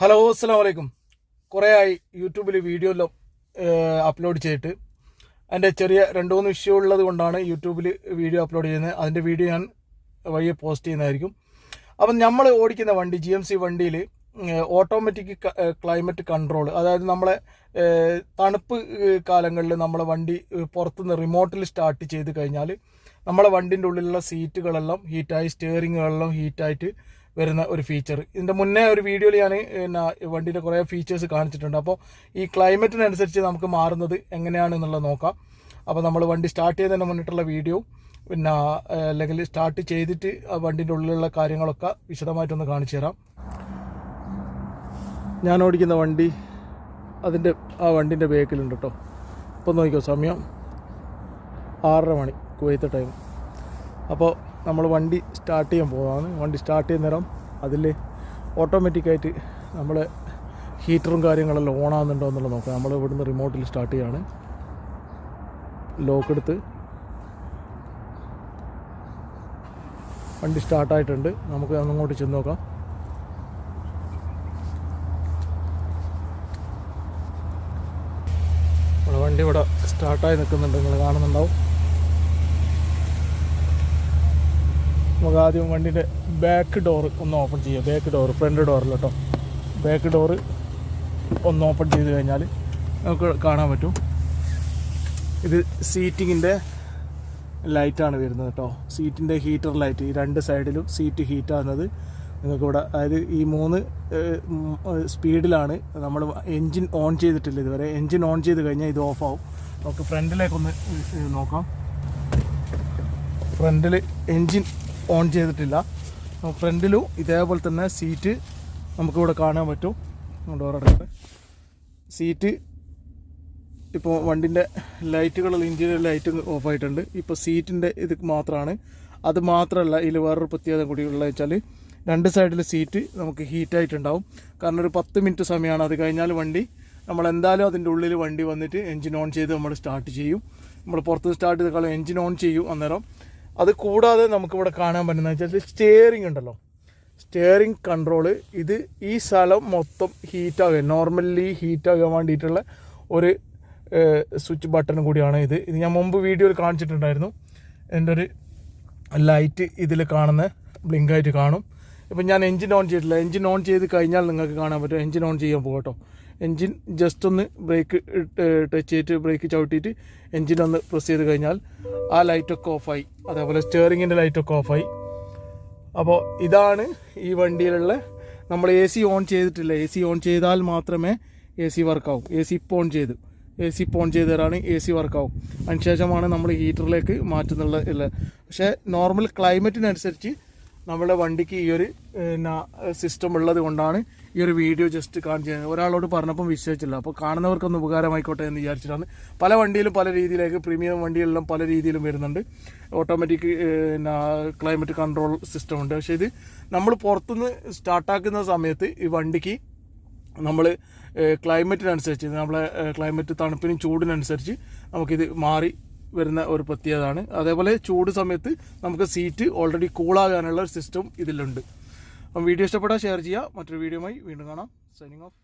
Hello അസ്സാം വലൈക്കും കുറേ ആയി യൂട്യൂബിൽ വീഡിയോ എല്ലാം അപ്ലോഡ് ചെയ്തിട്ട്. അതിന്റെ ചെറിയ രണ്ട് മൂന്ന് ഇഷ്യൂ ഉള്ളത് കൊണ്ടാണ് യൂട്യൂബിൽ വീഡിയോ അപ്ലോഡ് ചെയ്യുന്നത്. അതിന്റെ വീഡിയോ ഞാൻ വഴിയെ പോസ്റ്റ് ചെയ്യുന്നതായിരിക്കും. അപ്പം നമ്മൾ ഓടിക്കുന്ന വണ്ടി ജി എം സി വണ്ടിയിൽ ഓട്ടോമാറ്റിക് ക്ലൈമറ്റ് കൺട്രോൾ അതായത് നമ്മളെ തണുപ്പ് കാലങ്ങളിൽ നമ്മളെ വണ്ടി പുറത്തുനിന്ന് റിമോട്ടിൽ സ്റ്റാർട്ട് ചെയ്ത് കഴിഞ്ഞാൽ നമ്മളെ വണ്ടിന്റെ ഉള്ളിലുള്ള സീറ്റുകളെല്ലാം ഹീറ്റായി സ്റ്റിയറിങ്ങുകളെല്ലാം ഹീറ്റായിട്ട് വരുന്ന ഒരു ഫീച്ചർ ഇതിന്റെ മുന്നേ ഒരു വീഡിയോയിൽ ഞാൻ പിന്നെ വണ്ടിയുടെ കുറേ ഫീച്ചേഴ്സ് കാണിച്ചിട്ടുണ്ട്. അപ്പോൾ ഈ ക്ലൈമറ്റിനനുസരിച്ച് നമുക്ക് മാറുന്നത് എങ്ങനെയാണ് എന്നുള്ളത് നോക്കാം. അപ്പോൾ നമ്മൾ വണ്ടി സ്റ്റാർട്ട് ചെയ്തതിന് മുന്നിട്ടുള്ള വീഡിയോ പിന്നെ അല്ലെങ്കിൽ സ്റ്റാർട്ട് ചെയ്തിട്ട് ആ വണ്ടിന്റെ ഉള്ളിലുള്ള കാര്യങ്ങളൊക്കെ വിശദമായിട്ടൊന്ന് കാണിച്ചു തരാം. ഞാൻ ഓടിക്കുന്ന വണ്ടി അതിന്റെ ആ വണ്ടിന്റെ ബേക്കിലുണ്ട് കേട്ടോ ഇപ്പം നോക്കിക്കോ സമയം ആറര മണി കുവൈത്ത് ടൈം അപ്പോൾ നമ്മൾ വണ്ടി സ്റ്റാർട്ട് ചെയ്യാൻ പോകുന്നതാണ് വണ്ടി സ്റ്റാർട്ട് ചെയ്യുന്ന നേരം അതിൽ ഓട്ടോമാറ്റിക്കായിട്ട് നമ്മൾ ഹീറ്ററും കാര്യങ്ങളെല്ലാം ഓൺ ആകുന്നുണ്ടോ എന്നുള്ളത് നോക്കാം. നമ്മൾ ഇവിടുന്ന് റിമോട്ടിൽ സ്റ്റാർട്ട് ചെയ്യാണ്. ലോക്ക് എടുത്ത് വണ്ടി സ്റ്റാർട്ടായിട്ടുണ്ട് നമുക്ക് അങ്ങോട്ട് ചെന്ന് നോക്കാം. നമ്മുടെ വണ്ടി ഇവിടെ സ്റ്റാർട്ടായി നിൽക്കുന്നുണ്ട്. നിങ്ങൾ കാണുന്നുണ്ടാവും. നമുക്ക് ആദ്യം വണ്ടിന്റെ ബാക്ക് ഡോർ ഒന്ന് ഓപ്പൺ ചെയ്യുക. ബാക്ക് ഡോറ് ഫ്രണ്ട് ഡോറിൽ കേട്ടോ ബാക്ക് ഡോറ് ഒന്ന് ഓപ്പൺ ചെയ്ത് കഴിഞ്ഞാൽ നമുക്ക് കാണാൻ പറ്റും. ഇത് സീറ്റിങ്ങിന്റെ ലൈറ്റാണ് വരുന്നത് കേട്ടോ സീറ്റിന്റെ ഹീറ്റർ ലൈറ്റ് ഈ രണ്ട് സൈഡിലും സീറ്റ് ഹീറ്റാകുന്നത് നിങ്ങൾക്ക് ഇവിടെ അതായത് ഈ മൂന്ന് സ്പീഡിലാണ് നമ്മൾ എൻജിൻ ഓൺ ചെയ്തിട്ടില്ല ഇതുവരെ. എൻജിൻ ഓൺ ചെയ്ത് കഴിഞ്ഞാൽ ഇത് ഓഫ് ആവും. നമുക്ക് ഫ്രണ്ടിലേക്കൊന്ന് നോക്കാം. ഫ്രണ്ടിൽ എൻജിൻ ഓൺ ചെയ്തിട്ടില്ല. ഫ്രണ്ടിലും ഇതേപോലെ തന്നെ സീറ്റ് നമുക്കിവിടെ കാണാൻ പറ്റും. ഡോറടക്കട്ടെ സീറ്റ് ഇപ്പോൾ വണ്ടിന്റെ ലൈറ്റുകൾ ഇന്റീരിയർ ലൈറ്റ് ഓഫായിട്ടുണ്ട് ഇപ്പോൾ സീറ്റിന്റെ ഇത് മാത്രമാണ് അത് മാത്രമല്ല ഇതിൽ വേറൊരു പ്രത്യേകത കൂടി ഉള്ളത് വെച്ചാൽ രണ്ട് സൈഡിൽ സീറ്റ് നമുക്ക് ഹീറ്റായിട്ടുണ്ടാവും കാരണം ഒരു പത്ത് മിനിറ്റ് സമയമാണ് അത് കഴിഞ്ഞാൽ വണ്ടി നമ്മൾ എന്തായാലും അതിന്റെ ഉള്ളിൽ വണ്ടി വന്നിട്ട് എൻജിൻ ഓൺ ചെയ്ത് നമ്മൾ സ്റ്റാർട്ട് ചെയ്യും. നമ്മൾ പുറത്ത് സ്റ്റാർട്ട് ചെയ്ത് കളയും എൻജിൻ ഓൺ ചെയ്യും അന്നേരം. അത് കൂടാതെ നമുക്കിവിടെ കാണാൻ പറ്റുന്നത് വെച്ചാൽ സ്റ്റിയറിംഗ് ഉണ്ടല്ലോ. സ്റ്റിയറിംഗ് കൺട്രോൾ ഇത് ഈ സ്ഥലം മൊത്തം ഹീറ്റാകുക നോർമലി ഹീറ്റാകാൻ വേണ്ടിയിട്ടുള്ള ഒരു സ്വിച്ച് ബട്ടൺ കൂടിയാണ് ഇത്. ഇത് ഞാൻ മുമ്പ് വീഡിയോയിൽ കാണിച്ചിട്ടുണ്ടായിരുന്നു. എന്റെ ഒരു ലൈറ്റ് ഇതിൽ കാണുന്ന ബ്ലിങ്കായിട്ട് കാണും. ഇപ്പം ഞാൻ എൻജിൻ ഓൺ ചെയ്തിട്ടില്ല. എൻജിൻ ഓൺ ചെയ്ത് കഴിഞ്ഞാൽ നിങ്ങൾക്ക് കാണാൻ പറ്റും. എൻജിൻ ഓൺ ചെയ്യാൻ പോകട്ടോ എൻജിൻ ജസ്റ്റ് ഒന്ന് ബ്രേക്ക് ടച്ച് ചെയ്തിട്ട് ബ്രേക്ക് ചവിട്ടിയിട്ട് എൻജിൻ ഒന്ന് പ്രസ് ചെയ്ത് കഴിഞ്ഞാൽ ആ ലൈറ്റൊക്കെ ഓഫായി അതേപോലെ സ്റ്റിയറിങ്ങിന്റെ ലൈറ്റൊക്കെ ഓഫായി അപ്പോൾ ഇതാണ് ഈ വണ്ടിയിലുള്ള നമ്മൾ എ സി ഓൺ ചെയ്തിട്ടില്ല. എ സി ഓൺ ചെയ്താൽ മാത്രമേ എ സി വർക്കാവും എ സി ഇപ്പോൾ ഓൺ ചെയ്തു. എ സി ഇപ്പോൾ ഓൺ ചെയ്ത് തരാണ് എ സി വർക്കാവും അതിനുശേഷമാണ് നമ്മൾ ഹീറ്ററിലേക്ക് മാറ്റുന്നുള്ള ഇല്ല പക്ഷേ നോർമൽ ക്ലൈമറ്റിനനുസരിച്ച് നമ്മുടെ വണ്ടിക്ക് ഈ ഒരു സിസ്റ്റം ഉള്ളത് കൊണ്ടാണ് ഈ ഒരു വീഡിയോ ജസ്റ്റ് കാണിച്ചു തരുന്നത്. ഒരാളോട് പറഞ്ഞപ്പം വിശ്വസിച്ചില്ല. അപ്പോൾ കാണുന്നവർക്കൊന്ന് ഉപകാരമായിക്കോട്ടെ എന്ന് വിചാരിച്ചിട്ടാണ്. പല വണ്ടിയിലും പല രീതിയിലേക്ക് പ്രീമിയം വണ്ടികളിലും പല രീതിയിലും വരുന്നുണ്ട്. ഓട്ടോമാറ്റിക് പിന്നെ ക്ലൈമറ്റ് കൺട്രോൾ സിസ്റ്റം ഉണ്ട്. പക്ഷേ ഇത് നമ്മൾ പുറത്തുനിന്ന് സ്റ്റാർട്ടാക്കുന്ന സമയത്ത് ഈ വണ്ടിക്ക് നമ്മൾ ക്ലൈമറ്റിനനുസരിച്ച് നമ്മളെ ക്ലൈമറ്റ് തണുപ്പിനും ചൂടിനനുസരിച്ച് നമുക്കിത് മാറി വരുന്ന ഒരു പ്രത്യേകതയാണ്. അതേപോലെ ചൂട് സമയത്ത് നമുക്ക് സീറ്റ് ഓൾറെഡി കൂളാകാനുള്ള ഒരു സിസ്റ്റം ഇതിലുണ്ട്. അപ്പം വീഡിയോ ഇഷ്ടപ്പെട്ടാൽ ഷെയർ ചെയ്യുക. മറ്റൊരു വീഡിയോയുമായി വീണ്ടും കാണാം. Signing off